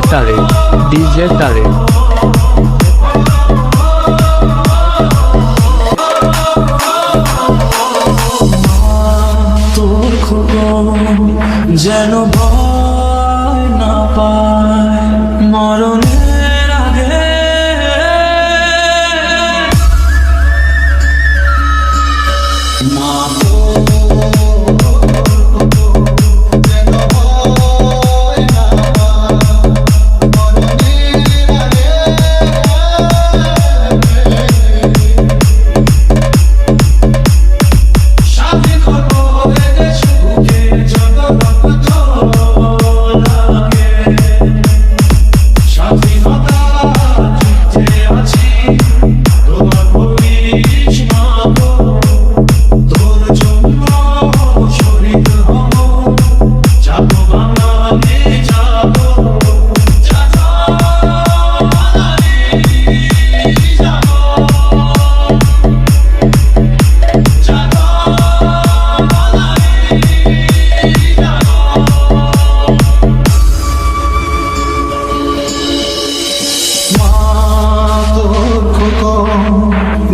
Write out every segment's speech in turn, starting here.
DJ DJ DJ যেন ভয় না পায় মরণের আগে। মা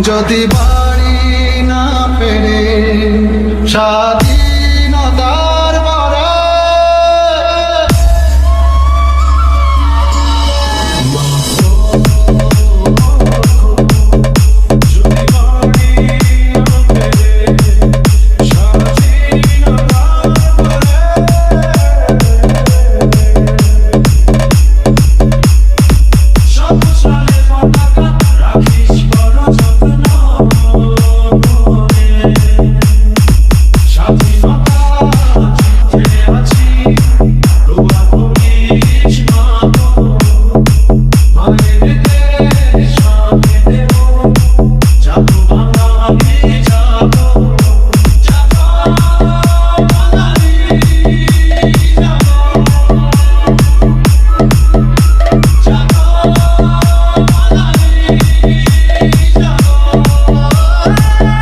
যদি বাড়ি না পেরে সাত